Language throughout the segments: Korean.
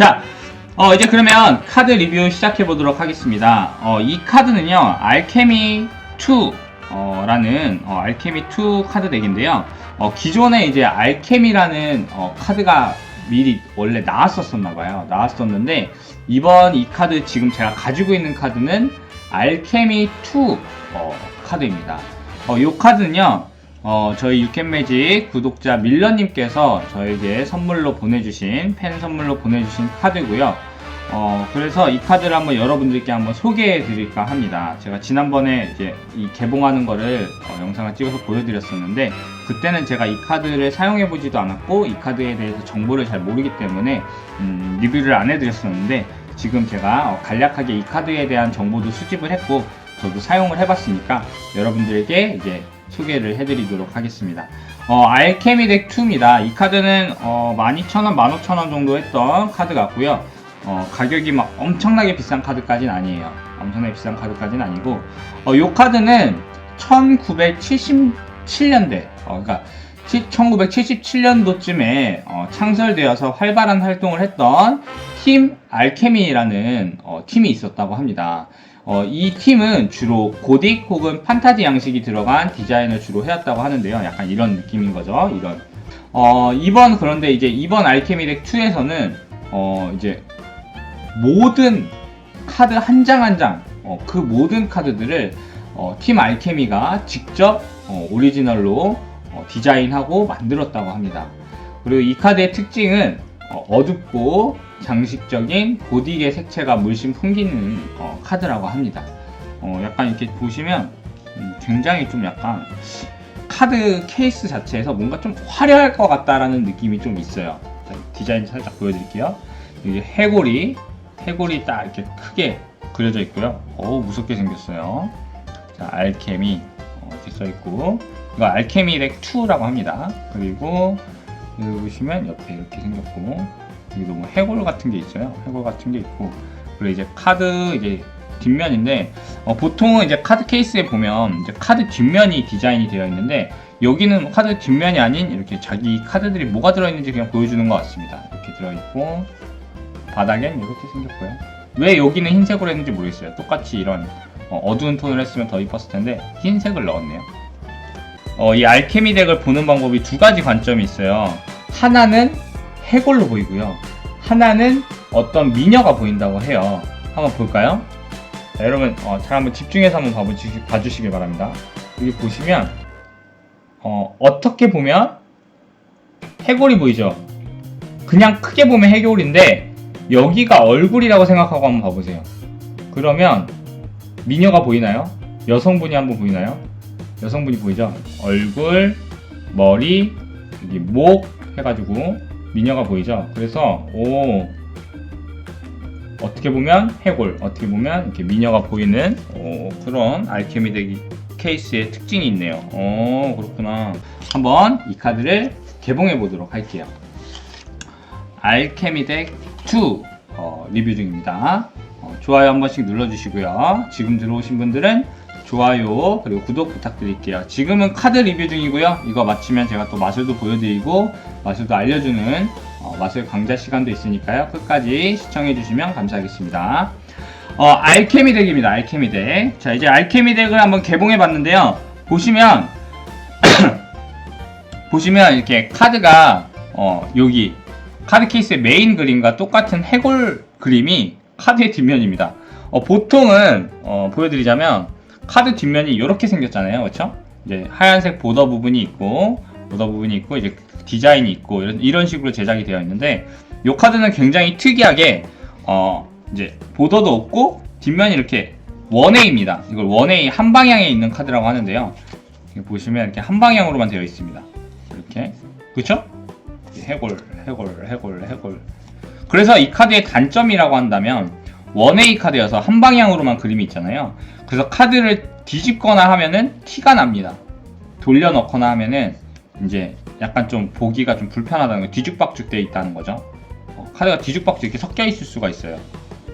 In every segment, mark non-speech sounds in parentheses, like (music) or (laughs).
자, 어, 이제 그러면 카드 리뷰 시작해 보도록 하겠습니다. 어, 이 카드는요, 알케미 2, 어, 라는, 어, 알케미 2 카드 덱인데요. 어, 기존에 이제 알케미라는, 어, 카드가 미리 원래 나왔었었나 봐요. 나왔었는데, 이번 이 카드 지금 제가 가지고 있는 카드는 알케미 2, 어, 카드입니다. 어, 이 카드는요, 어, 저희 유캔매직 구독자 밀러님께서 저에게 선물로 보내주신, 팬 선물로 보내주신 카드고요 어, 그래서 이 카드를 한번 여러분들께 한번 소개해 드릴까 합니다. 제가 지난번에 이제 이 개봉하는 거를 어, 영상을 찍어서 보여드렸었는데, 그때는 제가 이 카드를 사용해 보지도 않았고, 이 카드에 대해서 정보를 잘 모르기 때문에, 음, 리뷰를 안 해드렸었는데, 지금 제가 어, 간략하게 이 카드에 대한 정보도 수집을 했고, 저도 사용을 해봤으니까, 여러분들에게 이제 소개를 해드리도록 하겠습니다. 어, 알케미 덱 2입니다. 이 카드는 어, 12,000원, 15,000원 정도 했던 카드 같고요. 어, 가격이 막 엄청나게 비싼 카드까지는 아니에요. 엄청나게 비싼 카드까지는 아니고, 어, 요 카드는 1977년대, 어, 그러니까 1977년도쯤에 어, 창설되어서 활발한 활동을 했던 팀 알케미라는 어, 팀이 있었다고 합니다. 어, 이 팀은 주로 고딕 혹은 판타지 양식이 들어간 디자인을 주로 해왔다고 하는데요. 약간 이런 느낌인 거죠. 이런. 어, 이번 그런데 이제 이번 알케미 덱 2에서는 어, 이제 모든 카드 한 장 한 장, 어, 그 모든 카드들을 어, 팀 알케미가 직접 어, 오리지널로 어, 디자인하고 만들었다고 합니다. 그리고 이 카드의 특징은 어, 어둡고 장식적인 고딕의 색채가 물씬 풍기는 어, 카드라고 합니다. 어, 약간 이렇게 보시면 음, 굉장히 좀 약간 카드 케이스 자체에서 뭔가 좀 화려할 것 같다라는 느낌이 좀 있어요. 자, 디자인 살짝 보여드릴게요. 이게 해골이 해골이 딱 이렇게 크게 그려져 있고요. 어우 무섭게 생겼어요. 자 알케미 어, 이렇게 써 있고 이거 알케미 덱 2라고 합니다. 그리고 여기 보시면 옆에 이렇게 생겼고 여기도 뭐 해골 같은 게 있어요. 해골 같은 게 있고 그리고 이제 카드 이제 뒷면인데 어, 보통은 이제 카드 케이스에 보면 이제 카드 뒷면이 디자인이 되어 있는데 여기는 카드 뒷면이 아닌 이렇게 자기 카드들이 뭐가 들어있는지 그냥 보여주는 것 같습니다. 이렇게 들어있고 바닥엔 이렇게 생겼고요. 왜 여기는 흰색으로 했는지 모르겠어요. 똑같이 이런 어, 두운 톤을 했으면 더 이뻤을 텐데 흰색을 넣었네요. 어, 이 알케미 덱을 보는 방법이 두 가지 관점이 있어요. 하나는 해골로 보이고요. 하나는 어떤 미녀가 보인다고 해요. 한번 볼까요? 자, 여러분 어, 잘 한번 집중해서 한번 봐보시, 봐주시길 바랍니다. 여기 보시면 어, 어떻게 보면 해골이 보이죠? 그냥 크게 보면 해골인데 여기가 얼굴이라고 생각하고 한번 봐보세요. 그러면 미녀가 보이나요? 여성분이 한번 보이나요? 여성분이 보이죠? 얼굴, 머리, 여기 목 해가지고 미녀가 보이죠? 그래서 오 어떻게 보면 해골, 어떻게 보면 이렇게 미녀가 보이는 오, 그런 알케미 덱 케이스의 특징이 있네요. 오 그렇구나. 한번 이 카드를 개봉해 보도록 할게요. 알케미 덱 2 어, 리뷰 중입니다. 어, 좋아요 한 번씩 눌러주시고요. 지금 들어오신 분들은 좋아요 그리고 구독 부탁드릴게요. 지금은 카드 리뷰 중이고요. 이거 마치면 제가 또 마술도 보여드리고 마술도 알려주는 어, 마술 강좌 시간도 있으니까요. 끝까지 시청해주시면 감사하겠습니다. 어, 알케미 덱입니다. 알케미 덱. 자 이제 알케미 덱을 한번 개봉해 봤는데요. 보시면 (coughs) 보시면 이렇게 카드가 어, 여기 카드 케이스의 메인 그림과 똑같은 해골 그림이 카드의 뒷면입니다. 어, 보통은 어, 보여드리자면 카드 뒷면이 이렇게 생겼잖아요, 그렇죠? 이제 하얀색 보더 부분이 있고 보더 부분이 있고 이제 디자인이 있고 이런, 이런 식으로 제작이 되어 있는데 이 카드는 굉장히 특이하게 어, 이제 보더도 없고 뒷면이 이렇게 원웨이입니다. 이걸 원웨이 한 방향에 있는 카드라고 하는데요. 보시면 이렇게 한 방향으로만 되어 있습니다. 이렇게 그렇죠? 해골, 해골, 해골, 해골. 그래서 이 카드의 단점이라고 한다면 원웨이 카드여서 한 방향으로만 그림이 있잖아요. 그래서 카드를 뒤집거나 하면은 티가 납니다. 돌려 넣거나 하면은 이제 약간 좀 보기가 좀 불편하다는 거, 뒤죽박죽 되어 있다는 거죠. 어, 카드가 뒤죽박죽 이렇게 섞여 있을 수가 있어요.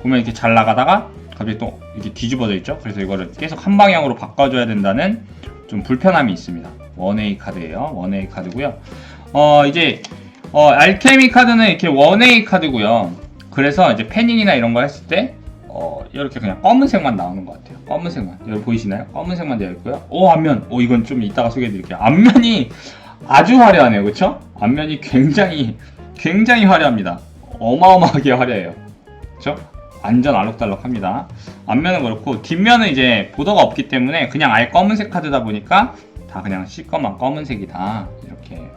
보면 이렇게 잘 나가다가 갑자기 또 이렇게 뒤집어져 있죠. 그래서 이거를 계속 한 방향으로 바꿔줘야 된다는 좀 불편함이 있습니다. 원웨이 카드예요. 원웨이 카드고요. 어 이제 어, 알케미 카드는 이렇게 원웨이 카드고요. 그래서 이제 패닝이나 이런 거 했을 때 어, 이렇게 그냥 검은색만 나오는 것 같아요. 검은색만. 여기 보이시나요? 검은색만 되어 있고요. 오 앞면. 오 이건 좀 이따가 소개해 드릴게요. 앞면이 아주 화려하네요, 그렇죠? 앞면이 굉장히 굉장히 화려합니다. 어마어마하게 화려해요. 그렇죠? 완전 알록달록합니다. 앞면은 그렇고 뒷면은 이제 보더가 없기 때문에 그냥 아예 검은색 카드다 보니까 다 그냥 시꺼먼 검은색이다 이렇게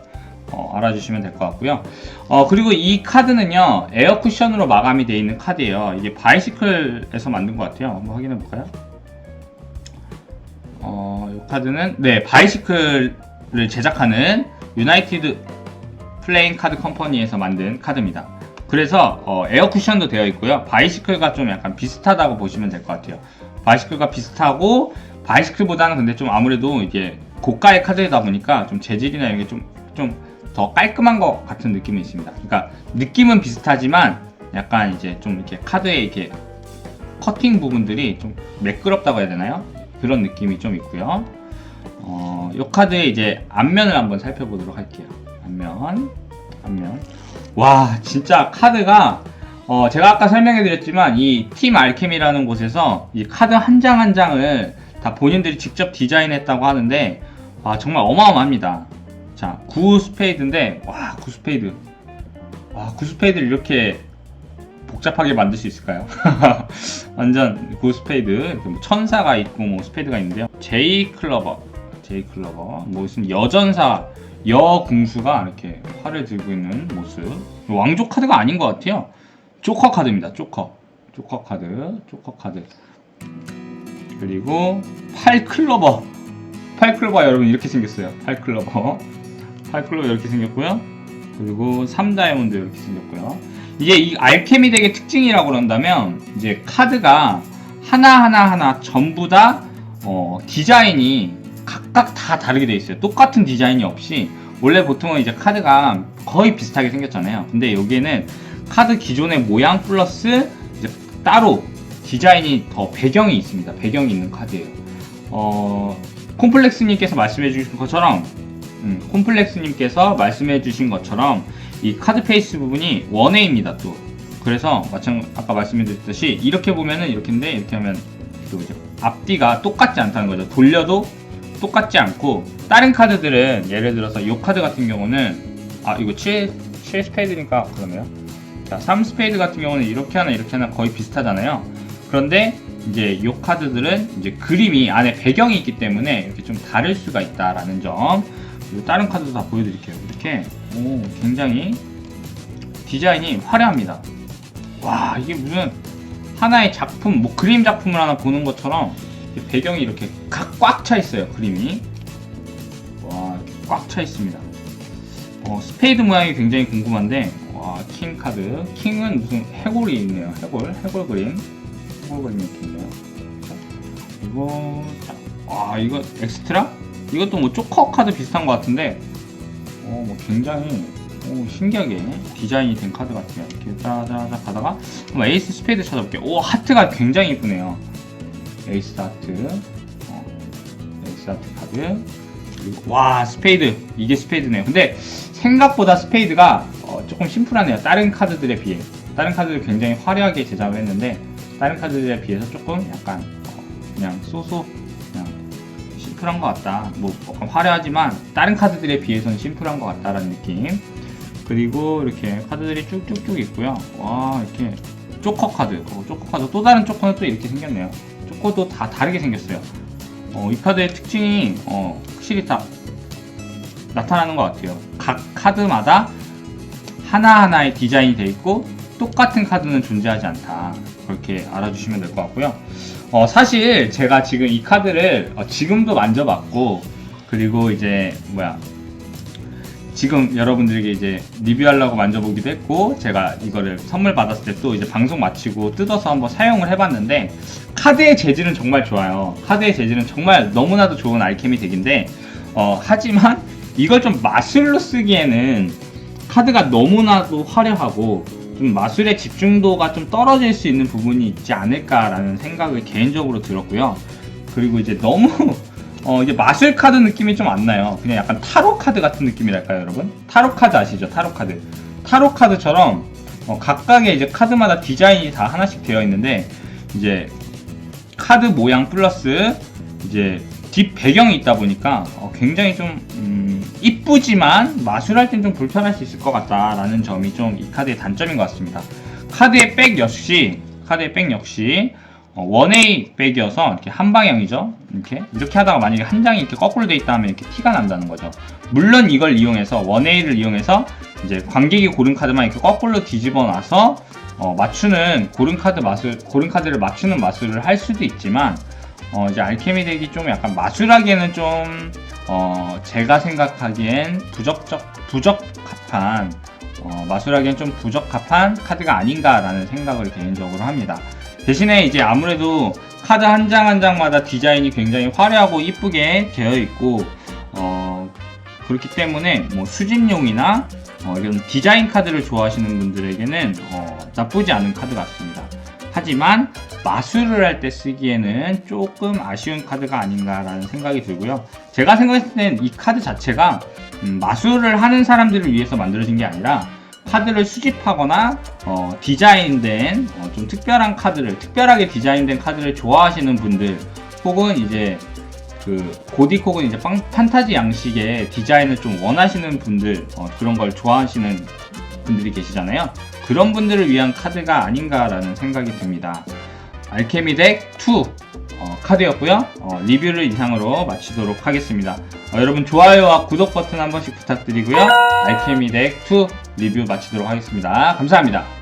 어, 알아주시면 될 것 같고요. 어, 그리고 이 카드는요 에어 쿠션으로 마감이 되어 있는 카드예요. 이게 바이시클에서 만든 것 같아요. 한번 확인해 볼까요? 어, 이 카드는 네 바이시클을 제작하는 유나이티드 플레잉 카드 컴퍼니에서 만든 카드입니다. 그래서 어, 에어 쿠션도 되어 있고요. 바이시클과 좀 약간 비슷하다고 보시면 될 것 같아요. 바이시클과 비슷하고 바이시클보다는 근데 좀 아무래도 이게 고가의 카드이다 보니까 좀 재질이나 이런 게좀좀 더 깔끔한 것 같은 느낌이 있습니다. 그러니까 느낌은 비슷하지만 약간 이제 좀 이렇게 카드에 이렇게 커팅 부분들이 좀 매끄럽다고 해야 되나요? 그런 느낌이 좀 있고요. 어, 이 카드의 이제 앞면을 한번 살펴보도록 할게요. 앞면, 앞면. 와, 진짜 카드가 어, 제가 아까 설명해 드렸지만 이 팀 알케미라는 곳에서 이 카드 한 장 한 장을 다 본인들이 직접 디자인했다고 하는데 아, 정말 어마어마합니다. 자, 9 스페이드인데 와, 9 스페이드. 와, 9 스페이드를 이렇게 복잡하게 만들 수 있을까요? (laughs) 완전 9 스페이드. 뭐 천사가 있고 뭐 스페이드가 있는데요. 제이 클러버. 제이 클러버. 뭐 무슨 여전사 여궁수가 이렇게 활을 들고 있는 모습. 왕족 카드가 아닌 것 같아요. 조커 카드입니다. 조커. 조커 카드. 조커 카드. 그리고 팔 클러버. 팔 클러버 여러분 이렇게 생겼어요. 팔 클러버. 팔 클러버 이렇게 생겼고요. 그리고 3다이아몬드 이렇게 생겼고요. 이게 이 알케미 덱의 특징이라고 그런다면 이제 카드가 하나하나 하나 전부 다 어, 디자인이 각각 다 다르게 돼 있어요. 똑같은 디자인이 없이 원래 보통은 이제 카드가 거의 비슷하게 생겼잖아요. 근데 여기에는 카드 기존의 모양 플러스 이제 따로 디자인이 더 배경이 있습니다. 배경이 있는 카드예요. 어, 콤플렉스님께서 말씀해 주신 것처럼 음, 콤플렉스님께서 말씀해주신 것처럼 이 카드 페이스 부분이 원웨이입니다. 또 그래서 마찬 아까 말씀드렸듯이 이렇게 보면은 이렇게인데 이렇게 하면 또 이제 앞뒤가 똑같지 않다는 거죠. 돌려도 똑같지 않고 다른 카드들은 예를 들어서 이 카드 같은 경우는 아 이거 7, 7 스페이드니까 그러네요. 자, 3 스페이드 같은 경우는 이렇게 하나 이렇게 하나 거의 비슷하잖아요. 그런데 이제 이 카드들은 이제 그림이 안에 배경이 있기 때문에 이렇게 좀 다를 수가 있다라는 점. 다른 카드도 다 보여드릴게요. 이렇게 오, 굉장히 디자인이 화려합니다. 와 이게 무슨 하나의 작품, 뭐 그림 작품을 하나 보는 것처럼 배경이 이렇게 꽉 차 있어요. 그림이 와 꽉 차 있습니다. 어, 스페이드 모양이 굉장히 궁금한데 와, 킹 카드. 킹은 무슨 해골이 있네요. 해골, 해골 그림. 해골 있네요. 자, 이거, 자, 와, 이거 엑스트라? 이것도 뭐 쪼커 카드 비슷한 것 같은데, 어, 뭐 굉장히, 오, 신기하게 디자인이 된 카드 같아요. 이렇게 짜자자 가다가, 에이스 스페이드 찾아볼게요. 오, 하트가 굉장히 이쁘네요. 에이스 하트. 어, 에이스 하트 카드. 와, 스페이드. 이게 스페이드네요. 근데, 생각보다 스페이드가 어, 조금 심플하네요. 다른 카드들에 비해. 다른 카드들 굉장히 화려하게 제작을 했는데 다른 카드들에 비해서 조금 약간 어, 그냥 그냥 심플한 것 같다. 뭐 화려하지만 다른 카드들에 비해서는 심플한 것 같다라는 느낌. 그리고 이렇게 카드들이 쭉쭉쭉 있고요. 와 이렇게 쪼커 카드, 어, 쪼커 카드 또 다른 쪼커는 또 이렇게 생겼네요. 쪼커도 다 다르게 생겼어요. 어, 이 카드의 특징이 어, 확실히 다 나타나는 것 같아요. 각 카드마다 하나하나의 디자인이 되어 있고 똑같은 카드는 존재하지 않다. 그렇게 알아주시면 될 것 같고요. 어, 사실 제가 지금 이 카드를 어, 지금도 만져봤고 그리고 이제 뭐야 지금 여러분들에게 이제 리뷰하려고 만져보기도 했고 제가 이거를 선물 받았을 때 또 이제 방송 마치고 뜯어서 한번 사용을 해봤는데 카드의 재질은 정말 좋아요. 카드의 재질은 정말 너무나도 좋은 알케미 덱인데 어, 하지만 이걸 좀 마술로 쓰기에는 카드가 너무나도 화려하고 좀 마술의 집중도가 좀 떨어질 수 있는 부분이 있지 않을까라는 생각을 개인적으로 들었고요. 그리고 이제 너무 (laughs) 어 이제 마술 카드 느낌이 좀 안 나요. 그냥 약간 타로 카드 같은 느낌이랄까요, 여러분? 타로 카드 아시죠? 타로 카드. 타로 카드처럼 어, 각각의 이제 카드마다 디자인이 다 하나씩 되어 있는데 이제 카드 모양 플러스 이제 뒷 배경이 있다 보니까 어, 굉장히 좀 음, 이쁘지만 마술할 땐 좀 불편할 수 있을 것 같다라는 점이 좀 이 카드의 단점인 것 같습니다. 카드의 백 역시 카드의 백 역시 어, 원웨이 백이어서 이렇게 한 방향이죠. 이렇게 이렇게 하다가 만약에 한 장이 이렇게 거꾸로 돼 있다 하면 이렇게 티가 난다는 거죠. 물론 이걸 이용해서 원웨이를 이용해서 이제 관객이 고른 카드만 이렇게 거꾸로 뒤집어 놔서 어, 맞추는 고른 카드 마술 고른 카드를 맞추는 마술을 할 수도 있지만 어, 이제 알케미 덱이 좀 약간 마술하기에는 좀 어, 제가 생각하기엔 부적적 부적합한 어, 마술하기엔 좀 부적합한 카드가 아닌가라는 생각을 개인적으로 합니다. 대신에 이제 아무래도 카드 한 장 한 장마다 디자인이 굉장히 화려하고 이쁘게 되어 있고 어, 그렇기 때문에 뭐 수집용이나 어, 이런 디자인 카드를 좋아하시는 분들에게는 어, 나쁘지 않은 카드 같습니다. 하지만 마술을 할 때 쓰기에는 조금 아쉬운 카드가 아닌가라는 생각이 들고요. 제가 생각했을 땐 이 카드 자체가 음, 마술을 하는 사람들을 위해서 만들어진 게 아니라 카드를 수집하거나 어, 디자인된 어, 좀 특별한 카드를 특별하게 디자인된 카드를 좋아하시는 분들 혹은 이제 그 고딕 혹은 이제 판, 판타지 양식의 디자인을 좀 원하시는 분들 어, 그런 걸 좋아하시는 분들이 계시잖아요. 그런 분들을 위한 카드가 아닌가라는 생각이 듭니다. 알케미 덱2 어, 카드였고요. 어, 리뷰를 이상으로 마치도록 하겠습니다. 어, 여러분 좋아요와 구독 버튼 한 번씩 부탁드리고요. 알케미 덱2 리뷰 마치도록 하겠습니다. 감사합니다.